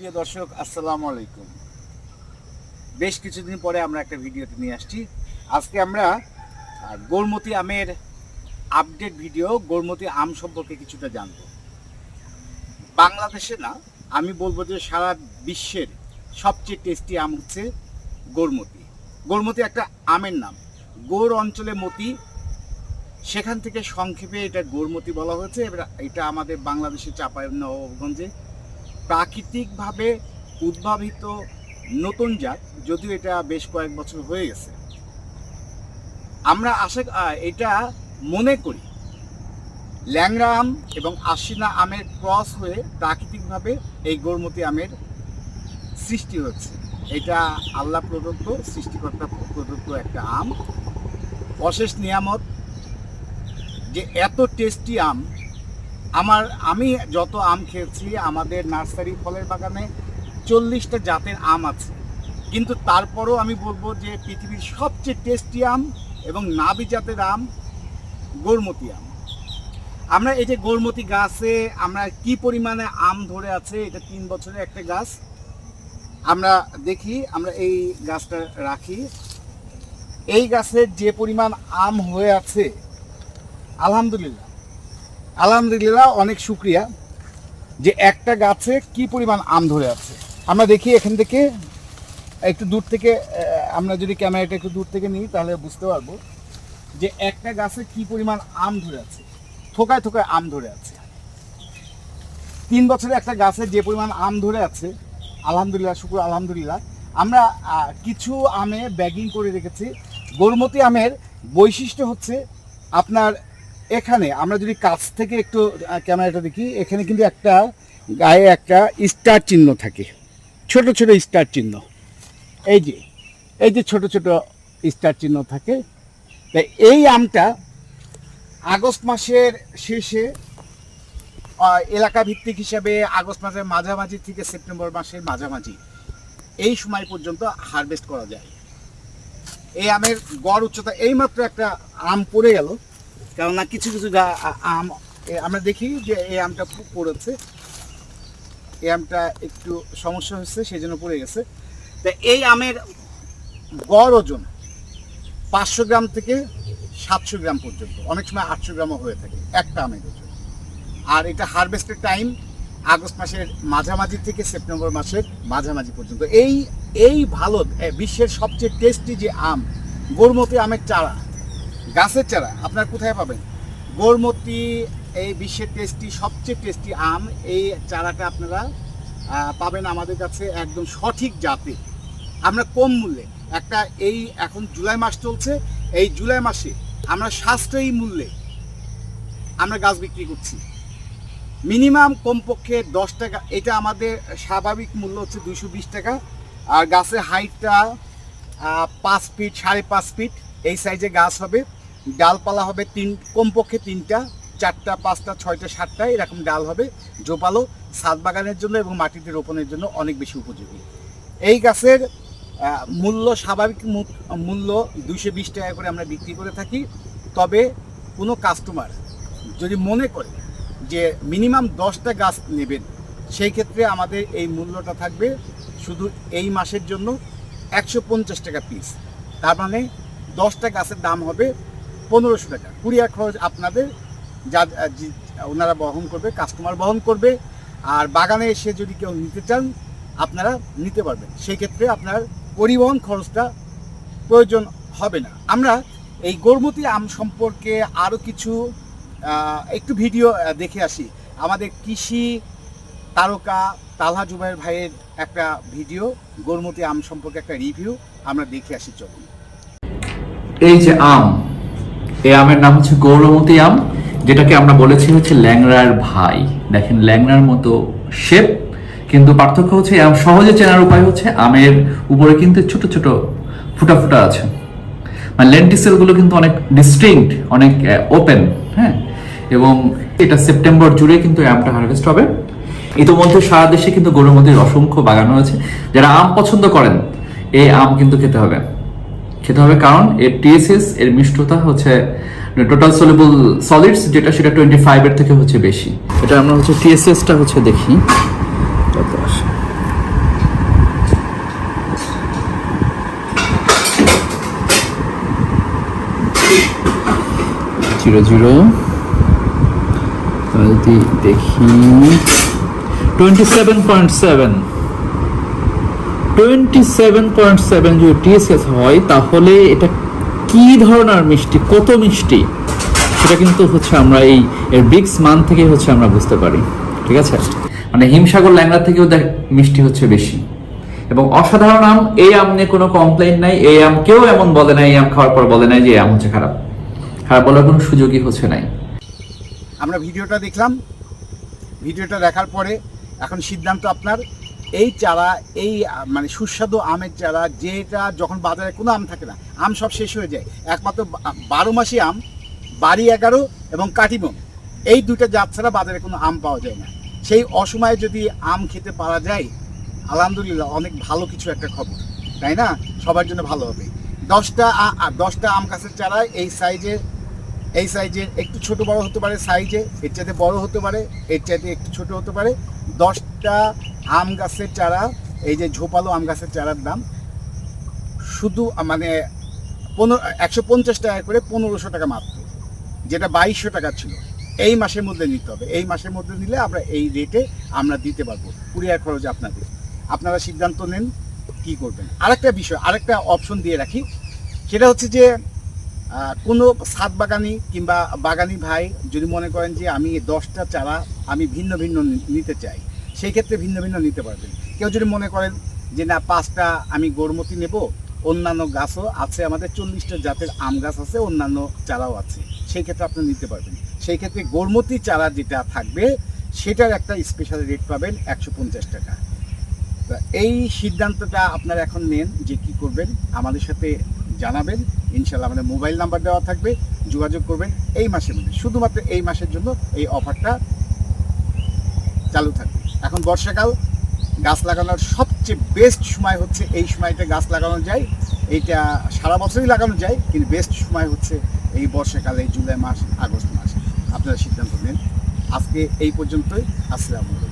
প্রিয় দর্শক, আসসালামু আলাইকুম। বেশ কিছুদিন পরে আমরা একটা ভিডিওতে নিয়ে আসছি। আজকে আমরা গোলমতি আমের আপডেট ভিডিও গোলমতি আম সম্পর্কে কিছুটা জানব। বাংলাদেশে না, আমি বলব যে সারা বিশ্বের সবচেয়ে টেস্টি আম হচ্ছে গোলমতি। গোলমতি একটা আমের নাম। গোর অঞ্চলে মতি, সেখান থেকে সংক্ষেপে এটা গোরমতি বলা হয়েছে। এটা আমাদের বাংলাদেশের চাঁপাইনবাবগঞ্জে প্রাকৃতিকভাবে উদ্ভাবিত নতুন জাত, যদিও এটা বেশ কয়েক বছর হয়ে গেছে। আমরা আশা এটা মনে করি, ল্যাংড়া আম এবং আশিনা আমের ক্রস হয়ে প্রাকৃতিকভাবে এই গোরমতি আমের সৃষ্টি হচ্ছে। এটা আল্লাহ প্রদত্ত, সৃষ্টিকর্তা প্রদত্ত একটা আম। অশেষ নিয়ামত যে এত টেস্টি আম আমার, আমি যত আম খেয়েছি, আমাদের নার্সারি ফলের বাগানে চল্লিশটা জাতের আম আছে। কিন্তু তারপরও আমি বলব যে পৃথিবীর সবচেয়ে টেস্টি আম এবং নাবি জাতের আম গোরমতি আম। আমরা এই যে গোরমতি গাছে আমরা কি পরিমাণে আম ধরে আছে, এটা তিন বছরের একটা গাছ। আমরা দেখি, আমরা এই গাছটা রাখি। এই গাছের যে পরিমাণ আম হয়ে আছে, আলহামদুলিল্লাহ। আলহামদুলিল্লাহ, অনেক শুক্রিয়া। যে একটা গাছে কি পরিমাণ আম ধরে আছে? আমরা দেখি এখান থেকে, একটু দূর থেকে আমরা যদি ক্যামেরাটা একটু দূর থেকে নিই, তাহলে বুঝতে পারব যে একটা গাছে কি পরিমাণ আম ধরে আছে। থোকায় থোকায় আম ধরে আছে। তিন বছরে একটা গাছে যে পরিমাণ আম ধরে আছে, আলহামদুলিল্লাহ, শুক্র, আলহামদুলিল্লাহ, আমরা কিছু আমে ব্যাগিং করে রেখেছি। গোরমতি আমের বৈশিষ্ট্য হচ্ছে আপনার এখানে আমরা যদি কাছ থেকে একটু ক্যামেরাটা দেখি, এখানে কিন্তু একটা গায়ে একটা স্টার চিহ্ন থাকে। ছোট ছোট স্টার চিহ্ন। এই যে এই যে ছোট ছোট স্টার চিহ্ন থাকে। তাই এই আমটা আগস্ট মাসের শেষে এলাকা ভিত্তিক হিসাবে আগস্ট মাসের মাঝামাঝি থেকে সেপ্টেম্বর মাসের মাঝামাঝি, এই সময় পর্যন্ত হারভেস্ট করা যায়। এই আমের গড় উচ্চতা এইমাত্র একটা আম পড়ে গেল। কেননা কিছু কিছু আম আমরা দেখি যে এই আমটা পড়েছে। এই আমটা একটু সমস্যা হচ্ছে সেই জন্য পড়ে গেছে। তা এই আমের গড় ওজন পাঁচশো গ্রাম থেকে সাতশো গ্রাম পর্যন্ত। অনেক সময় আটশো গ্রামও হয়ে থাকে, একটা আমের ওজন। আর এটা হারভেস্টের টাইম আগস্ট মাসের মাঝামাঝি থেকে সেপ্টেম্বর মাসের মাঝামাঝি পর্যন্ত। এই এই ভালো বিশ্বের সবচেয়ে টেস্টি যে আম, গোরমতি আমের চারা গাছের চারা আপনার কোথায় পাবেন? গোরমতি এই বিশ্বের টেস্টি, সবচেয়ে টেস্টি আম, এই চারাটা আপনারা পাবেন আমাদের কাছে একদম সঠিক জাতে। আমরা কম মূল্যে, একটা এই এখন জুলাই মাস চলছে, এই জুলাই মাসে আমরা সাশ্রয়ী মূল্যে আমরা গাছ বিক্রি করছি। মিনিমাম কমপক্ষে দশ টাকা, এটা আমাদের স্বাভাবিক মূল্য হচ্ছে দুইশো বিশ টাকা। আর গাছের হাইটটা পাঁচ ফিট, সাড়ে পাঁচ ফিট, এই সাইজে গাছ হবে। ডালপালা হবে তিন, কমপক্ষে তিনটা, চারটা, পাঁচটা, ছয়টা, সাতটা, এরকম ডাল হবে। জোপালো ছাদ বাগানের জন্য এবং মাটিতে রোপণের জন্য অনেক বেশি উপযোগী। এই গাছের মূল্য স্বাভাবিক মূল্য দুইশো বিশ টাকা করে আমরা বিক্রি করে থাকি। তবে কোনো কাস্টমার যদি মনে করে যে মিনিমাম দশটা গাছ নেবেন, সেই ক্ষেত্রে আমাদের এই মূল্যটা থাকবে শুধু এই মাসের জন্য একশো পঞ্চাশ টাকা পিস। তার মানে দশটা গাছের দাম হবে পনেরোশো টাকা। কুরিয়ার খরচ আপনাদের, যা ওনারা বহন করবে কাস্টমার বহন করবে, আর বাগানে এসে যদি কেউ নিতে চান, আপনারা নিতে পারবেন। সেই ক্ষেত্রে আপনার পরিবহন খরচটা প্রয়োজন হবে না। আমরা এই গোরমতি আম সম্পর্কে আরও কিছু একটু ভিডিও দেখে আসি। আমাদের কৃষি তারকা তালহা জুবাইর ভাইয়ের একটা ভিডিও, গোরমতি আম সম্পর্কে একটা রিভিউ, আমরা দেখে আসি চলুন। এই যে আম এই আমের নাম হচ্ছে গৌরমতি আম, যেটাকে আমরা বলেছি হচ্ছে ল্যাংড়ার ভাই। দেখেন, ল্যাংড়ার মতো শেপ কিন্তু পার্থক্য হচ্ছে আম সহজে চেনার উপায় হচ্ছে আমের উপরে কিন্তু ছোট ছোট ফুটা ফুটা আছে। মানে লেন্টিসেলগুলো কিন্তু অনেক ডিস্টিংক্ট অনেক ওপেন হ্যাঁ? এবং এটা সেপ্টেম্বর জুড়ে কিন্তু আমটা হারভেস্ট হবে। ইতিমধ্যে সারা দেশে কিন্তু গরুমতির অসংখ্য বাগান রয়েছে যারা আম পছন্দ করেন, এই আম কিন্তু খেতে হবে। খেতে হবে, কারণ এর টিএসএস এর মিষ্টতা হচ্ছে টোটাল সলিবল সলিডস যেটা সেটা টোয়েন্টি ফাইভের থেকে হচ্ছে বেশি। এটা আমরা হচ্ছে টিএসএসটা হচ্ছে দেখি। Zero zero. যদি দেখি twenty seven point seven twenty seven point seven যদি টিএসএস হয়, তাহলে এটা কি ধরনের মিষ্টি? কত মিষ্টি? সেটা কিন্তু হচ্ছে আমরা এই এর ব্রিক্স মান থেকে হচ্ছে আমরা বুঝতে পারি। ঠিক আছে? মানে হিমসাগর ল্যাংড়া থেকেও দেখ মিষ্টি হচ্ছে বেশি। এবং অসাধারণ আম, এই আম নিয়ে কোনো কমপ্লেন নাই। এই আম কেউ এমন বলে নাই, এই আম খাওয়ার পর বলে নাই যে এই আম হচ্ছে খারাপ। খারাপ বলার কোনো সুযোগই হচ্ছে নাই। আমরা ভিডিওটা দেখলাম। ভিডিওটা দেখার পরে এখন সিদ্ধান্ত আপনার। এই চারা, এই মানে সুস্বাদু আমের চারা, যেটা যখন বাজারে কোনো আম থাকে না, আম সব শেষ হয়ে যায়। একমাত্র বারো মাসি আম, বাড়ি এগারো এবং কাটিমন এই দুইটা জাত ছাড়া বাজারে কোনো আম পাওয়া যায় না। সেই অসময়ে যদি আম খেতে পারা যায়, আলহামদুলিল্লাহ অনেক ভালো কিছু একটা খবর। তাই না? সবার জন্য ভালো হবে। দশটা দশটা আম গাছের চারা এই সাইজের এই সাইজের একটু ছোট বড় হতে পারে, সাইজে এর চাইতে বড় হতে পারে, এর চাইতে একটু ছোট হতে পারে। দশটা আম গাছের চারা, এই যে ঝোপালো আম গাছের চারার দাম শুধু মানে পনেরো, একশো পঞ্চাশ টাকা করে পনেরোশো টাকা মাত্র, যেটা বাইশশো টাকা ছিল। এই মাসের মধ্যে নিতে হবে। এই মাসের মধ্যে নিলে আমরা এই রেটে আমরা দিতে পারব। কুরিয়ার খরচ আপনাদের। আপনারা সিদ্ধান্ত নেন কি করবেন। আরেকটা বিষয়, আরেকটা অপশন দিয়ে রাখি। সেটা হচ্ছে যে কোনো সাত বাগানি কিংবা বাগানি ভাই যদি মনে করেন যে আমি দশটা চারা আমি ভিন্ন ভিন্ন নিতে চাই সেই ক্ষেত্রে ভিন্ন ভিন্ন নিতে পারবেন। কেউ যদি মনে করেন যে, না, পাঁচটা আমি গোরমতি নেব, অন্যান্য গাছও আছে আমাদের, চল্লিশটা জাতের আম গাছ আছে, অন্যান্য চারাও আছে। সেই ক্ষেত্রে আপনি নিতে পারবেন। সেই ক্ষেত্রে গোরমতি চারা যেটা থাকবে, সেটার একটা স্পেশাল রেট পাবেন একশো পঞ্চাশ টাকা। এই সিদ্ধান্তটা আপনারা এখন নেন যে কি করবেন। আমাদের সাথে জানাবেন। ইনশাল্লাহ আমাদের মোবাইল নাম্বার দেওয়া থাকবে। যোগাযোগ করবেন এই মাসের মধ্যে। শুধুমাত্র এই মাসের জন্য এই অফারটা চালু থাকবে। এখন বর্ষাকাল, গাছ লাগানোর সবচেয়ে বেস্ট সময় হচ্ছে এই সময়টা গাছ লাগানো যায়। এইটা সারা বছরই লাগানো যায়, কিন্তু বেস্ট সময় হচ্ছে এই বর্ষাকালে জুলাই মাস, আগস্ট মাস। আপনারা সিদ্ধান্ত নেন। আজকে এই পর্যন্তই। আসসালামু আলাইকুম।